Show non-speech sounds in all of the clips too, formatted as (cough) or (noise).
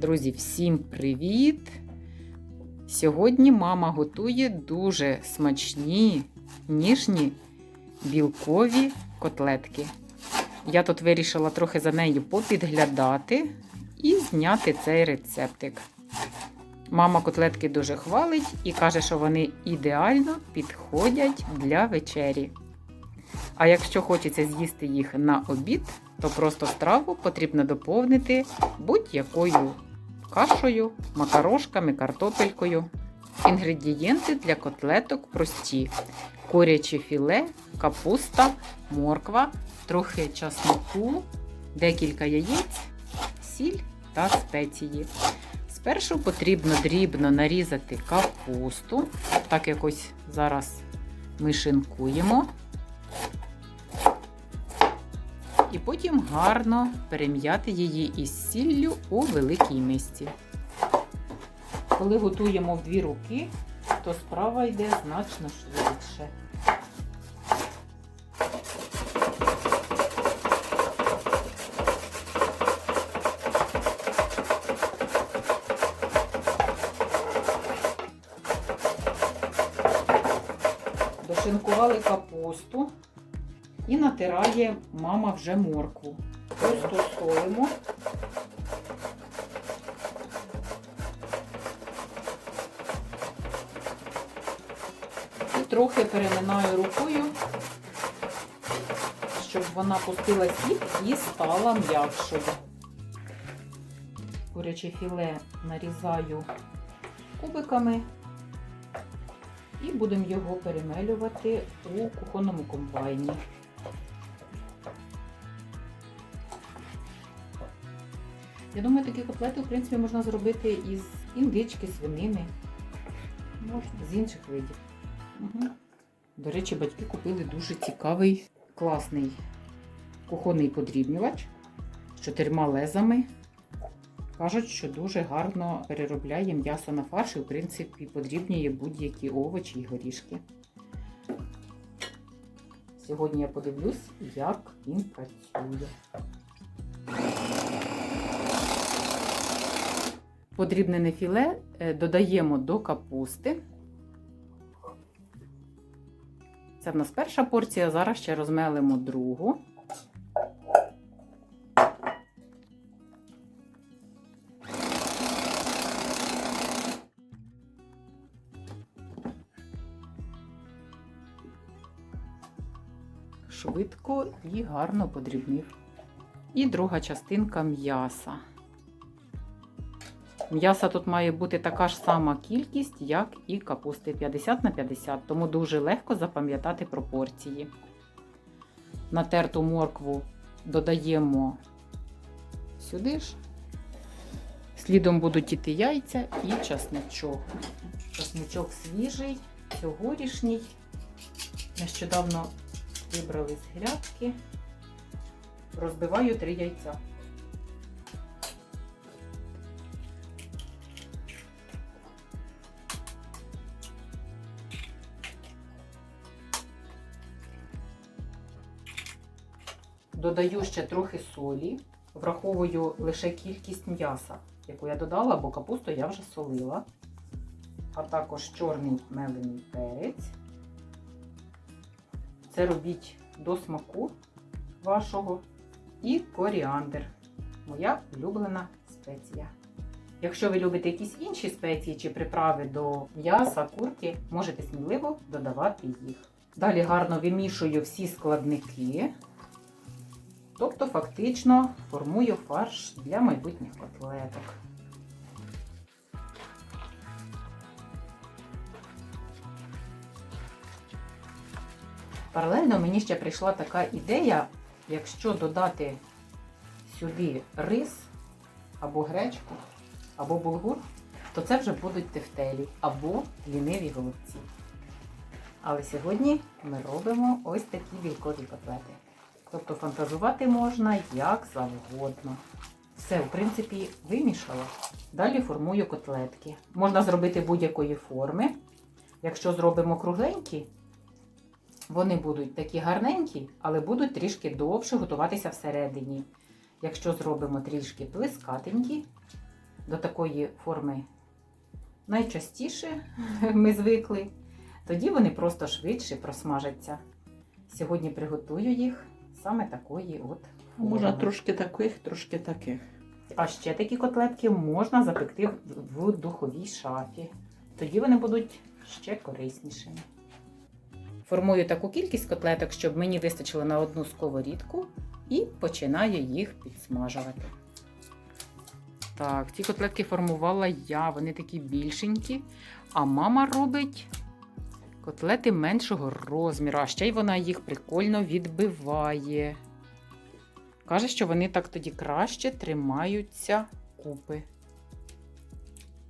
Друзі, всім привіт! Сьогодні мама готує дуже смачні, ніжні білкові котлетки. Я тут вирішила трохи за нею попідглядати і зняти цей рецептик. Мама котлетки дуже хвалить і каже, що вони ідеально підходять для вечері. А якщо хочеться з'їсти їх на обід, то просто страву потрібно доповнити будь-якою кашею, макарошками, картопелькою. Інгредієнти для котлеток прості: куряче філе, капуста, морква, трохи часнику, декілька яєць, сіль та спеції. Спершу потрібно дрібно нарізати капусту, так якось зараз ми шинкуємо. І потім гарно перем'яти її із сіллю у великій мисці. Коли готуємо в дві руки, то справа йде значно швидше. Дошинкували капусту і натирає мама вже моркву. Просто солимо. І трохи переминаю рукою, щоб вона пустила сік і стала м'якшою. Куряче філе нарізаю кубиками і будемо його перемелювати у кухонному комбайні. Я думаю, такі котлети, в принципі, можна зробити із індички, свинини, можна з інших видів. Угу. До речі, батьки купили дуже цікавий, класний кухонний подрібнювач з чотирма лезами. Кажуть, що дуже гарно переробляє м'ясо на фарш і, в принципі, подрібнює будь-які овочі і горішки. Сьогодні я подивлюсь, як він працює. Подрібнене філе додаємо до капусти. Це в нас перша порція, зараз ще розмелимо другу. Швидко і гарно подрібнив. І друга частинка м'яса. М'яса тут має бути така ж сама кількість, як і капусти 50 на 50, тому дуже легко запам'ятати пропорції. Натерту моркву додаємо сюди ж. Слідом будуть іти яйця і часничок. Часничок свіжий, цьогорішній. Нещодавно вибрали з грядки. Розбиваю три яйця. Додаю ще трохи солі, враховую лише кількість м'яса, яку я додала, бо капусту я вже солила, а також чорний мелений перець. Це робіть до смаку вашого. І коріандр. Моя улюблена спеція. Якщо ви любите якісь інші спеції чи приправи до м'яса, курки, можете сміливо додавати їх. Далі гарно вимішую всі складники. Тобто, фактично формую фарш для майбутніх котлеток. Паралельно мені ще прийшла така ідея, якщо додати сюди рис або гречку, або булгур, то це вже будуть тефтелі або ліниві голубці. Але сьогодні ми робимо ось такі білкові котлети. Тобто фантазувати можна як завгодно. Все, в принципі, вимішала. Далі формую котлетки. Можна зробити будь-якої форми. Якщо зробимо кругленькі, вони будуть такі гарненькі, але будуть трішки довше готуватися всередині. Якщо зробимо трішки плескатенькі, до такої форми найчастіше (laughs) ми звикли, тоді вони просто швидше просмажаться. Сьогодні приготую їх саме такої от. Можна трошки таких, трошки таких. А ще такі котлетки можна запекти в духовій шафі. Тоді вони будуть ще кориснішими. Формую таку кількість котлеток, щоб мені вистачило на одну сковорідку, і починаю їх підсмажувати. Так, ці котлетки формувала я, вони такі більшенькі. А мама робить котлети меншого розміру, а ще й вона їх прикольно відбиває. Каже, що вони так тоді краще тримаються купи.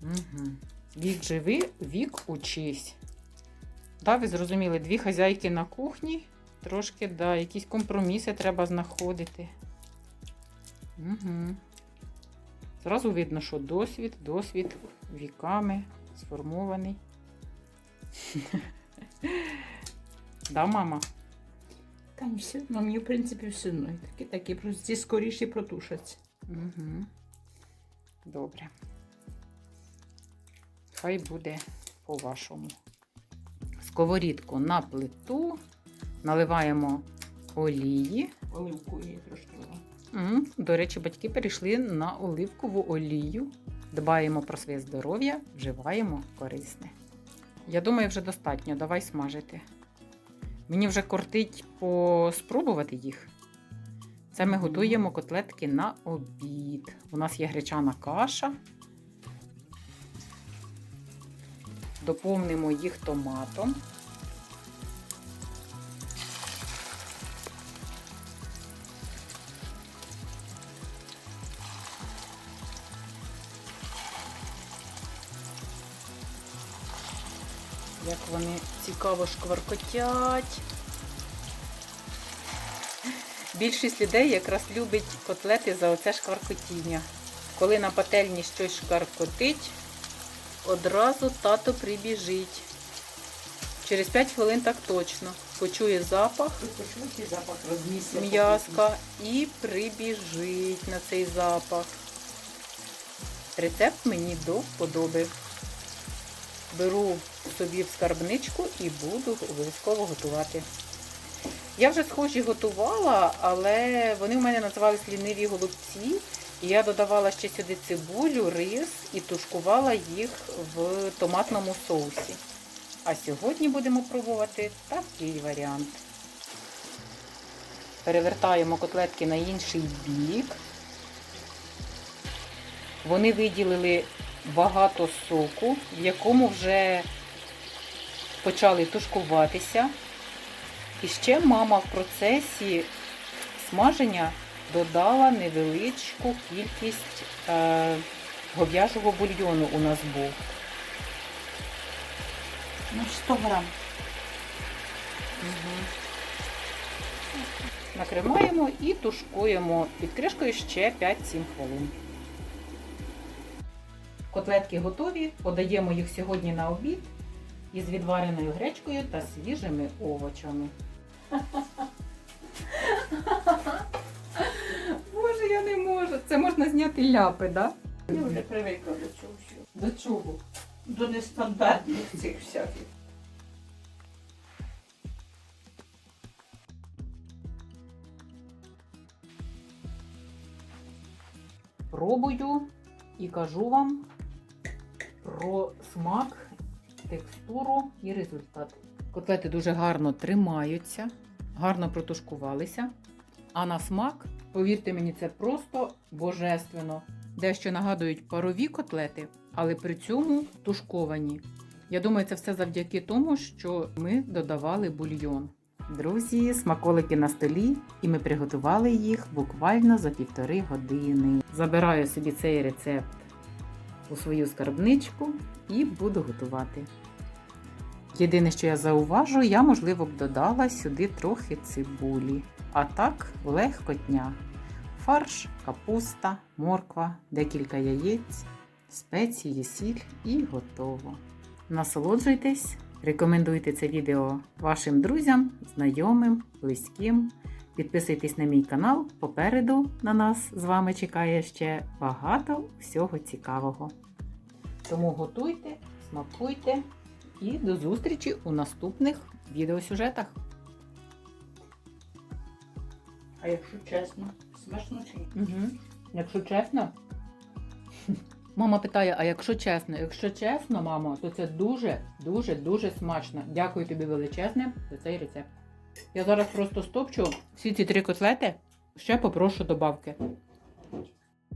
Угу. Вік живи, вік учись. Да, ви зрозуміли, дві хазяйки на кухні. Трошки, да, якісь компроміси треба знаходити. Угу. Зразу видно, що досвід, досвід віками сформований. (laughs) (laughs) Да, мама? Та ні, все одно, мені в принципі все одно. Такі, такі, просто скоріше протушаться. Угу. Добре. Хай буде по-вашому. Сковорідку на плиту, наливаємо олії. Оливку її трошки. М, До речі, батьки перейшли на оливкову олію. Дбаємо про своє здоров'я, вживаємо корисне. Я думаю, вже достатньо. Давай смажити. Мені вже кортить поспробувати їх. Це ми готуємо котлетки на обід. У нас є гречана каша. Доповнимо їх томатом. Як вони цікаво шкваркотять. Більшість людей якраз любить котлети за оце шкваркотіння. Коли на пательні щось шкваркотить, одразу тато прибіжить. Через 5 хвилин так точно. Почує запах запах м'язка і прибіжить на цей запах. Рецепт мені до вподоби. Беру собі в скарбничку і буду обов'язково готувати. Я вже схожі готувала, але вони в мене називались ліниві голубці. Я додавала ще сюди цибулю, рис і тушкувала їх в томатному соусі. А сьогодні будемо пробувати такий варіант. Перевертаємо котлетки на інший бік. Вони виділили багато соку, в якому вже почали тушкуватися. І ще мама в процесі смаження додала невеличку кількість е, гов'яжого бульйону у нас був. Ну, 100 грам. Накриваємо і тушкуємо під кришкою ще 5-7 хвилин. Котлетки готові, подаємо їх сьогодні на обід із відвареною гречкою та свіжими овочами. Боже, я не можу. Це можна зняти ляпи, так? Да? Я вже привикла до цього всього. До чого? До нестандартних цих всяких. Пробую і кажу вам про смак, текстуру і результат. Котлети дуже гарно тримаються, гарно протушкувалися. А на смак, повірте мені, це просто божественно. Дещо нагадують парові котлети, але при цьому тушковані. Я думаю, це все завдяки тому, що ми додавали бульйон. Друзі, смаколики на столі, і ми приготували їх буквально за півтори години. Забираю собі цей рецепт у свою скарбничку і буду готувати. Єдине, що я зауважу, я, можливо, б додала сюди трохи цибулі. А так, легкотня. Фарш, капуста, морква, декілька яєць, спеції, сіль і готово. Насолоджуйтесь, рекомендуйте це відео вашим друзям, знайомим, близьким. Підписуйтесь на мій канал. Попереду на нас з вами чекає ще багато всього цікавого. Тому готуйте, смакуйте і до зустрічі у наступних відеосюжетах. А якщо чесно, смачно чи? Угу. Якщо чесно. Мама питає: а якщо чесно? Якщо чесно, мамо, то це дуже, дуже, дуже смачно. Дякую тобі величезне за цей рецепт. Я зараз просто стопчу всі ці три котлети, ще попрошу добавки.